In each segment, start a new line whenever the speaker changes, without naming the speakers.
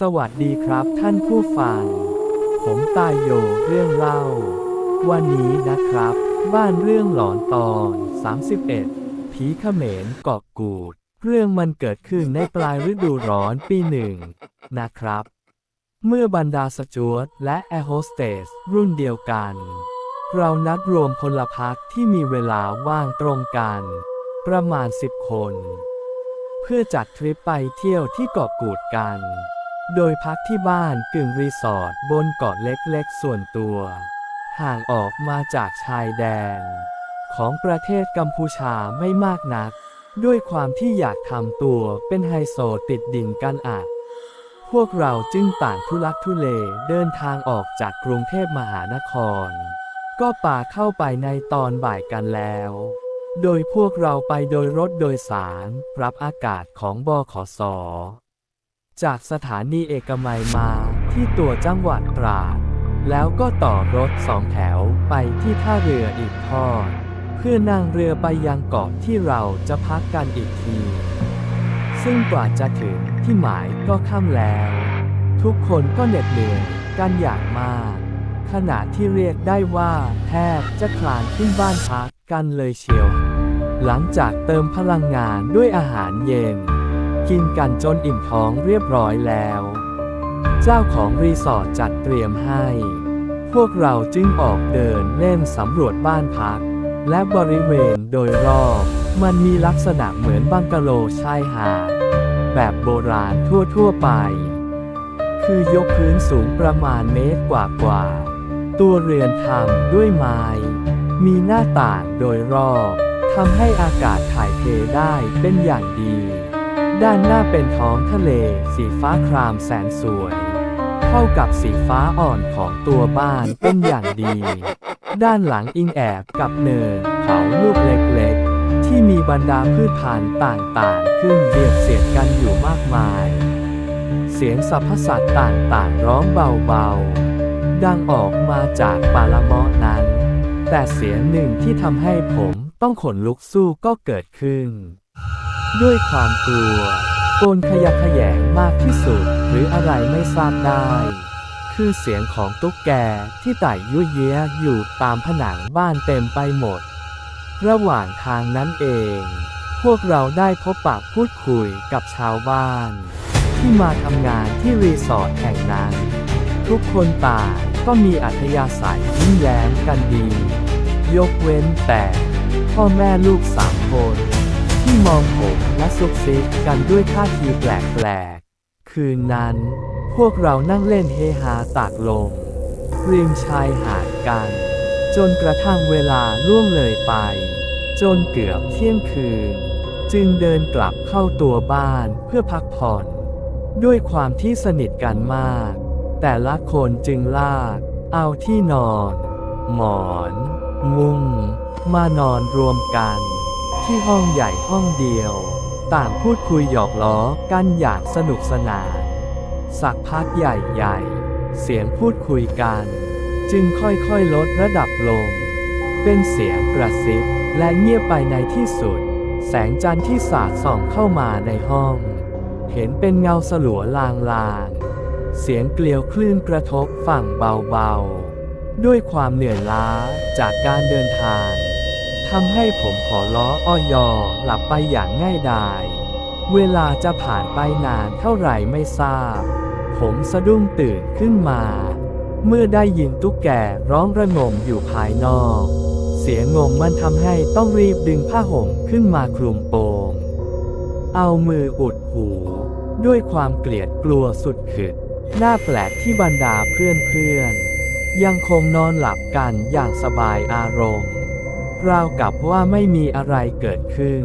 สวัสดีครับท่านผู้ฟัง ผมตายโยเรื่องเล่า วันนี้นะครับ บ้านเรื่องหลอนตอน 31 ผีเขมรเกาะกูด เรื่องมันเกิดขึ้นในปลายฤดูร้อนปีหนึ่งนะครับ เมื่อบรรดาสจวตและแอร์โฮสเตสรุ่นเดียวกัน เรานัดรวมพลพรรคที่มีเวลาว่างตรงกัน ประมาณ 10 คน เพื่อจัดทริปไปเที่ยวที่เกาะกูดกัน โดยพักที่บ้านกึ่งรีสอร์ทบนเกาะเล็กๆ ส่วนตัว ห่างออกมาจากชายแดน ของประเทศกัมพูชาไม่มากนัก ด้วยความที่อยากทำตัวเป็นไฮโซติดดินกันอะพวกเราจึงต่างทุลักทุเลเดินทางออกจากกรุงเทพมหานคร ก็ป่าเข้าไปในตอนบ่ายกันแล้ว โดยพวกเราไปโดยรถโดยสารรับอากาศของบขส จากสถานีเอกมัยมาที่ตัวจังหวัดตราด แล้วก็ต่อรถสองแถวไปที่ท่าเรืออีกทอด เพื่อนั่งเรือไปยังเกาะที่เราจะพักกันอีกที ซึ่งกว่าจะถึงที่หมายก็ค่ำแล้ว ทุกคนก็เหน็ดเหนื่อยกันอย่างมาก ขณะที่เรียกได้ว่า แทบจะคลานขึ้นบ้านพักกันเลยเชียว หลังจากเติมพลังงานด้วยอาหารเย็น กินกันจนอิ่มท้องเรียบร้อยแล้ว เจ้าของรีสอร์ทจัดเตรียมให้ พวกเราจึงออกเดินเล่นสำรวจบ้านพัก และบริเวณโดยรอบ มันมีลักษณะเหมือนบังกะโลชายหาดแบบโบราณทั่วๆไป คือยกพื้นสูงประมาณเมตรกว่าๆ ตัวเรือนทำด้วยไม้ มีหน้าต่างโดยรอบทำให้อากาศถ่ายเทได้เป็นอย่างดี ด้านหน้าเป็นท้องทะเล สีฟ้าครามแสนสวย เข้ากับสีฟ้าอ่อนของตัวบ้านเป็นอย่างดี ด้านหลังอิงแอบกับเนินเขาลูกเล็กๆ ที่มีบรรดาพืชพันธุ์ต่างๆ ขึ้นเบียดเสียดกันอยู่มากมาย เสียงสรรพสัตว์ต่างๆ ร้องเบาๆ ดังออกมาจากปาละมาะนั้น แต่เสียงหนึ่งที่ทำให้ผมต้องขนลุกสู้ก็เกิดขึ้น ด้วยความกลัวโกนขยักขยงมากที่สุด หรืออะไรไม่ทราบได้ คือเสียงของตุ๊กแกที่ไต่ยุ่ยเย้อยู่ตามผนังบ้านเต็มไปหมด ระหว่างทางนั้นเอง พวกเราได้พบปะพูดคุยกับชาวบ้าน ที่มาทำงานที่รีสอร์ทแห่งนั้น ทุกคนต่างก็มีอัธยาศัยยิ้มแย้มกันดี ยกเว้นแต่พ่อแม่ลูกสามคน ที่มองผมและซุกซิกกันด้วยท่าทีแปลกๆ คืนนั้น พวกเรานั่งเล่นเฮฮาตากลมริมชายหาดกัน จนกระทั่งเวลาล่วงเลยไป จนเกือบเที่ยงคืน จึงเดินกลับเข้าตัวบ้านเพื่อพักผ่อน ด้วยความที่สนิทกันมาก แต่ละคนจึงลาก เอาที่นอน หมอน มุ้งมานอนรวมกัน ที่ห้องใหญ่ห้องเดียว ต่างพูดคุยหยอกล้อกันอย่างสนุกสนาน สักพักใหญ่ๆ เสียงพูดคุยกัน จึงค่อยๆลดระดับลง เป็นเสียงกระซิบและเงียบไปในที่สุด แสงจันทร์ที่สาดส่องเข้ามาในห้อง เห็นเป็นเงาสลัวลางๆ เสียงเกลียวคลื่นกระทบฝั่งเบาๆ ด้วยความเหนื่อยล้าจากการเดินทาง ทำให้ผมขอล้ออ้อยอหลับไปอย่างง่ายดาย เวลาจะผ่านไปนานเท่าไหร่ไม่ทราบ ผมสะดุ้งตื่นขึ้นมา เมื่อได้ยินตุ๊กแกร้องระงมอยู่ภายนอก เสียงงงมันทำให้ต้องรีบดึงผ้าห่มขึ้นมาคลุมโปง เอามืออุดหู ด้วยความเกลียดกลัวสุดขีดหน้าแปลกที่บรรดาเพื่อนๆยังคงนอนหลับกันอย่างสบายอารมณ์ ราวกับว่าไม่มีอะไรเกิดขึ้น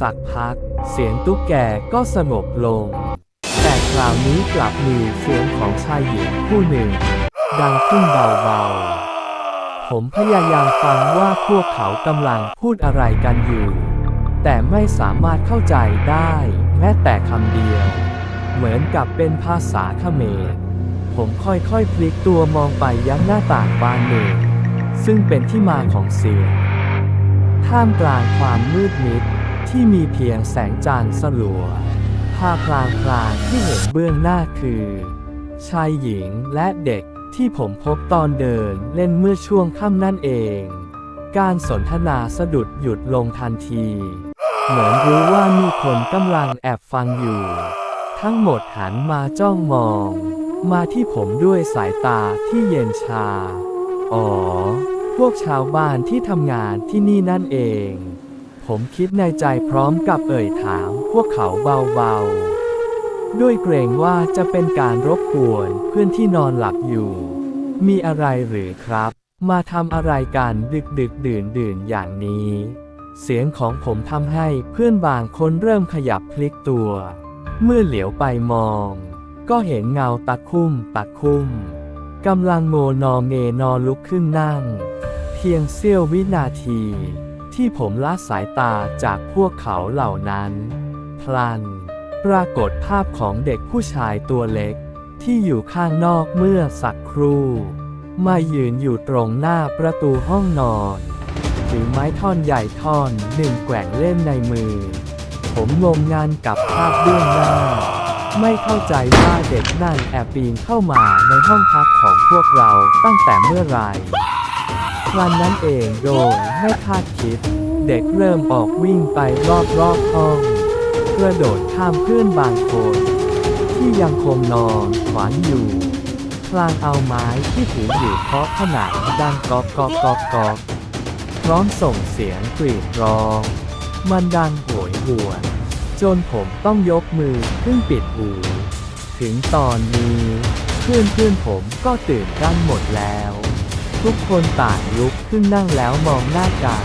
สักพัก เสียงตุ๊กแกก็สงบลง แต่คราวนี้กลับมีเสียงของชายหญิงผู้หนึ่ง ดังขึ้นเบาๆ ผมพยายามฟังว่าพวกเขากำลังพูดอะไรกันอยู่ แต่ไม่สามารถเข้าใจได้แม้แต่คำเดียว เหมือนกับเป็นภาษาเขมรผมค่อยๆพลิกตัวมองไปยังหน้าต่างบานหนึ่ง ซึ่งเป็นที่มาของเสียงท่ามกลางความมืดมิดที่มีเพียงแสงจันทร์สลัวผภาพพลางที่เห็นเบื้องหน้าคือ ชายหญิงและเด็กที่ผมพบตอนเดินเล่นเมื่อช่วงค่ำนั่นเอง การสนทนาสะดุดหยุดลงทันที เหมือนรู้ว่ามีคนกำลังแอบฟังอยู่ ทั้งหมดหันมาจ้องมอง มาที่ผมด้วยสายตาที่เย็นชา อ๋อ พวกชาวบ้านที่ทำงานที่นี่นั่นเอง ผมคิดในใจพร้อมกับเอ่ยถามพวกเขาเบาๆ ด้วยเกรงว่าจะเป็นการรบกวนเพื่อนที่นอนหลับอยู่ มีอะไรหรือครับ มาทำอะไรกันดึกดึกดื่นดื่นๆอย่างนี้ เสียงของผมทำให้เพื่อนบางคนเริ่มขยับพลิกตัว เมื่อเหลียวไปมอง ก็เห็นเงาตะคุ่มตะคุ่ม กำลังโงนอเงนอลุกขึ้นนั่ง เพียงเสี้ยววินาที ที่ผมละสายตาจากพวกเขาเหล่านั้น พลัน ปรากฏภาพของเด็กผู้ชายตัวเล็ก ที่อยู่ข้างนอกเมื่อสักครู่มายืนอยู่ตรงหน้าประตูห้องนอนถือไม้ท่อนใหญ่ท่อนหนึ่งแกว่งเล่นในมือ ผมงงงานกับภาพเบื้องหน้า ไม่เข้าใจว่าเด็กนั่นแอบปีนเข้ามาในห้องพักของพวกเราตั้งแต่เมื่อไหร่วันนั้นเองโดยไม่คาดคิด เด็กเริ่มออกวิ่งไปรอบๆห้องกระโดดข้ามเพื่อนบางคน ที่ยังคงนอนขวางอยู่พลางเอาไม้ที่ถืออยู่เคาะผนังดังกอกกอกกอกกอกพร้อมส่งเสียงกรีดร้อง มันดังโหยหวน จนผมต้องยกมือขึ้นปิดหู ถึงตอนนี้ เพื่อนเพื่อนๆผมก็ตื่นกันหมดแล้ว ทุกคนต่างลุกขึ้นนั่งแล้วมองหน้ากัน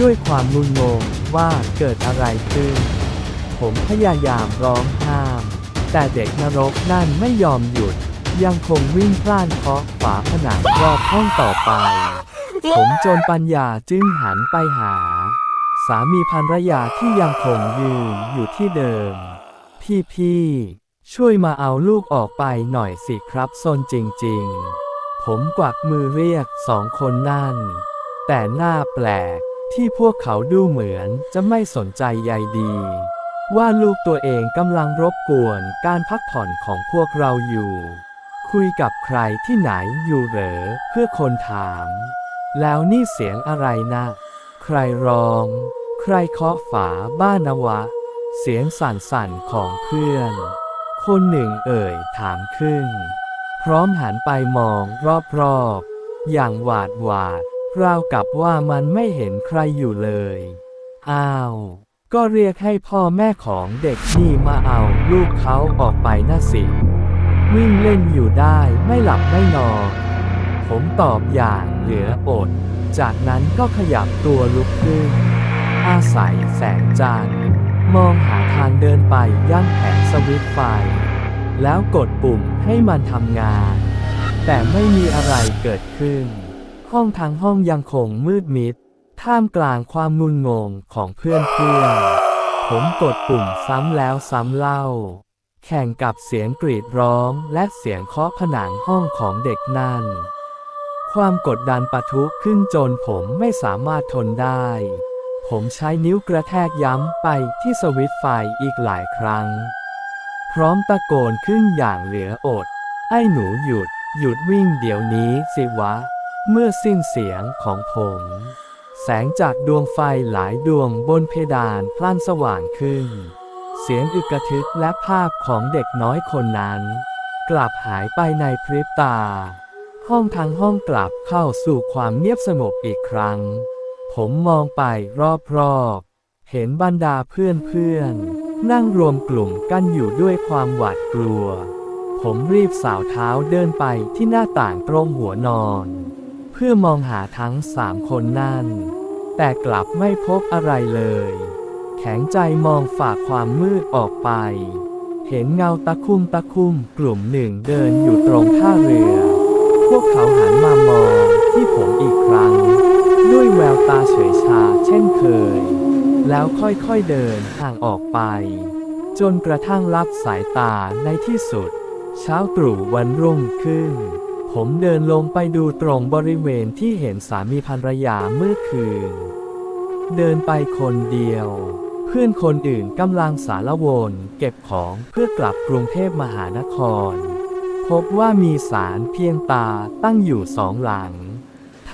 ด้วยความงุนงงว่าเกิดอะไรขึ้น ผมพยายามร้องห้าม แต่เด็กนรกนั่นไม่ยอมหยุด ยังคงวิ่งพล่านเคาะฝาผนังรอบห้องต่อไป ผมจนปัญญาจึงหันไปหาามีภรรยาที่ยังคงยืนอยู่ที่เดิม พี่พี่ๆช่วยมาเอาลูกออกไปหน่อยสิครับซนจริง ๆ ผมกวักมือเรียกสองคนนั่น แต่หน้าแปลกที่พวกเขาดูเหมือนจะไม่สนใจใยดี ว่าลูกตัวเองกำลังรบกวนการพักผ่อนของพวกเราอยู่ คุยกับใครที่ไหนอยู่เหรอเพื่อคนถาม แล้วนี่เสียงอะไรนะ ใครร้อง ใครเคาะฝาบ้านนวะ เสียงสั่นๆของเพื่อน คนหนึ่งเอ่ยถามขึ้น พร้อมหันไปมองรอบๆ อย่างหวาดหวาดราวกับว่ามันไม่เห็นใครอยู่เลย อ้าว ก็เรียกให้พ่อแม่ของเด็กนี่มาเอาลูกเขาออกไปน่ะสิ วิ่งเล่นอยู่ได้ไม่หลับไม่นอน ผมตอบอย่างเหลืออด จากนั้นก็ขยับตัวลุกขึ้น อาศัยแสงจันทร์มองหาทางเดินไปย่างแผงสวิตไฟ แล้วกดปุ่มให้มันทำงาน แต่ไม่มีอะไรเกิดขึ้น ห้องทั้งห้องยังคงมืดมิด ท่ามกลางความงุนงงของเพื่อนเพื่อนผมกดปุ่มซ้ำแล้วซ้ำเล่า แข่งกับเสียงกรีดร้องและเสียงเคาะผนังห้องของเด็กนั่น ความกดดันปะทุขึ้นจนผมไม่สามารถทนได้ ผมใช้นิ้วกระแทกย้ำไปที่สวิตช์ไฟอีกหลายครั้ง พร้อมตะโกนขึ้นอย่างเหลืออด ไอ้หนูหยุด หยุดวิ่งเดี๋ยวนี้สิวะ เมื่อสิ้นเสียงของผม แสงจากดวงไฟหลายดวงบนเพดานพลั่นสว่างขึ้น เสียงอึกกระทึกและภาพของเด็กน้อยคนนั้น กลับหายไปในพริบตา ห้องทั้งห้องกลับเข้าสู่ความเงียบสงบอีกครั้ง ผมมองไปรอบๆ เห็นบรรดาเพื่อนๆ นั่งรวมกลุ่มกันอยู่ด้วยความหวาดกลัว ผมรีบสาวเท้าเดินไปที่หน้าต่างตรงหัวนอน เพื่อมองหาทั้งสามคนนั่น แต่กลับไม่พบอะไรเลย แข็งใจมองฝากความมืดออกไป เห็นเงาตะคุ่มตะคุ่มกลุ่มหนึ่งเดินอยู่ตรงท่าเรือ พวกเขาหันมามองที่ผมอีกครั้ง ด้วยแววตาเฉยชาเช่นเคย แล้วค่อยๆเดินห่างออกไป จนกระทั่งลับสายตาในที่สุด เช้าตรู่วันรุ่งขึ้น ผมเดินลงไปดูตรงบริเวณที่เห็นสามีภรรยาเมื่อคืน เดินไปคนเดียว เพื่อนคนอื่นกำลังสารวนเก็บของเพื่อกลับกรุงเทพมหานคร พบว่ามีศาลเพียงตาตั้งอยู่สองหลัง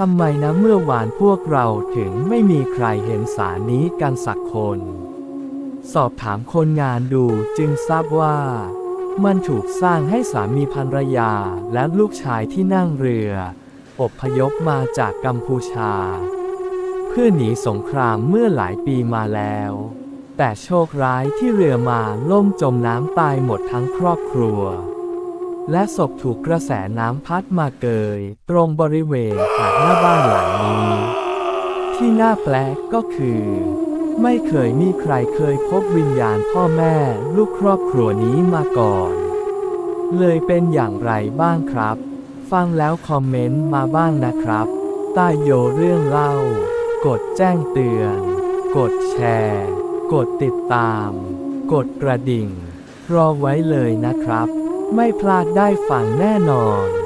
ทำไมนะเมื่อวานพวกเราถึงไม่มีใครเห็นศาลนี้กันสักคน สอบถามคนงานดูจึงทราบว่า มันถูกสร้างให้สามีภรรยาและลูกชายที่นั่งเรือ อบพยพมาจากกัมพูชา เพื่อหนีสงครามเมื่อหลายปีมาแล้ว แต่โชคร้ายที่เรือมาล่มจมน้ำตายหมดทั้งครอบครัว และศพถูกกระแสน้ำพัดมาเกย ตรงบริเวณหาดหน้าบ้านหลังนี้ ที่น่าแปลกก็คือ ไม่เคยมีใครเคยพบวิญญาณพ่อแม่ลูกครอบครัวนี้มาก่อน เลยเป็นอย่างไรบ้างครับ ฟังแล้วคอมเมนต์มาบ้างนะครับใต้โยเรื่องเล่า กดแจ้งเตือน กดแชร์ กดติดตาม กดกระดิ่ง รอไว้เลยนะครับ ไม่พลาดได้ฟังแน่นอน